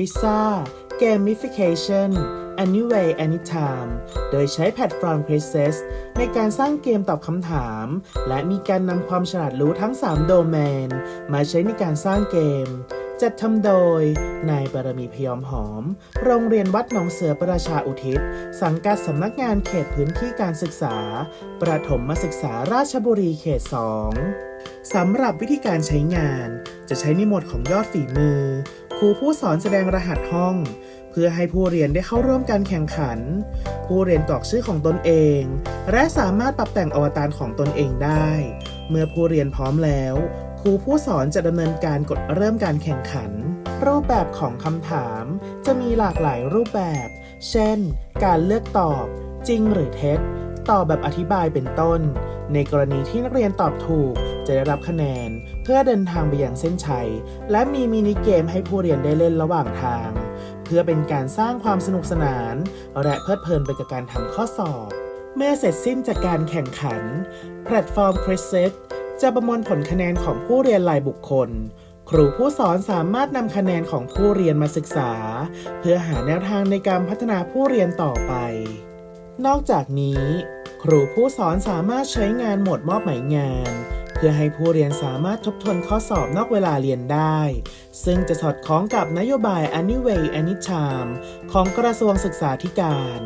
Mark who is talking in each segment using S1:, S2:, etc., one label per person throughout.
S1: Pizza Gamification Anyway Anytime โดยใช้แพลตฟอร์ม Quizzes ในการสร้างเกมตอบคำถาม และมีการนำความฉลาดรู้ทั้ง 3 โดเมน มาใช้ในการสร้างเกม จัดทำโดย นายบารมีพยอมหอม โรงเรียนวัดหนองเสือประชาอุทิศ สังกัดสำนักงานเขตพื้นที่การศึกษา ประถมมศึกษาราชบุรีเขต 2สำหรับวิธีการใช้งาน จะใช้ในโหมดของยอดฝีมือ ครูผู้สอนแสดงรหัสห้อง เพื่อให้ผู้เรียนได้เข้าร่วมการแข่งขัน ผู้เรียนกรอกชื่อของตนเอง และสามารถปรับแต่งอวตารของตนเองได้ เมื่อผู้เรียนพร้อมแล้ว ครูผู้สอนจะดำเนินการกดเริ่มการแข่งขัน รูปแบบของคำถามจะมีหลากหลายรูปแบบ เช่น การเลือกตอบ จริงหรือเท็จ ตอบแบบอธิบายเป็นต้น ในกรณีที่นักเรียนตอบถูกจะได้รับคะแนน เพื่อเดินทางไปยังเส้นชัย และมีมินิเกมให้ผู้เรียนได้เล่นระหว่างทาง เพื่อเป็นการสร้างความสนุกสนาน และเพลิดเพลินไปกับการทำข้อสอบ เมื่อเสร็จสิ้นจากการแข่งขัน แพลตฟอร์ม c r i s e t จะประมวลผลคะแนนของผู้เรียนรายบุคคล ครูผู้สอนสามารถนำคะแนนของผู้เรียนมาศึกษา เพื่อหาแนวทางในการพัฒนาผู้เรียนต่อไป นอกจากนี้ ครูผู้สอนสามารถใช้งานโหมดมอบหมายงาน เพื่อให้ผู้เรียนสามารถทบทวนข้อสอบนอกเวลาเรียนได้ ซึ่งจะสอดคล้องกับนโยบาย Anyway Anytime ของกระทรวงศึกษาธิการ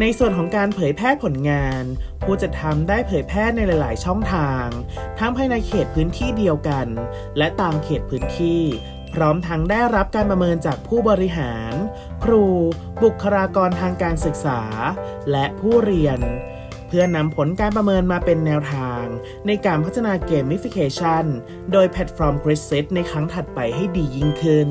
S1: ในส่วนของการเผยแพร่ผลงาน ผู้จัดทำได้เผยแพร่ในหลาย ๆ ช่องทาง ทั้งภายในเขตพื้นที่เดียวกัน และตางเขตพื้นที่ พร้อมทั้งได้รับการประเมินจากผู้บริหาร ครู บุคลากรทางการศึกษา และผู้เรียน พื่อนำผลการประเมินมาเป็นแนวทาง ในการพัฒนาเกมมิฟิเคชันโดยแพลตฟอร์ม g r i d s e t ในครั้งถัดไปให้ดียิ่งขึ้น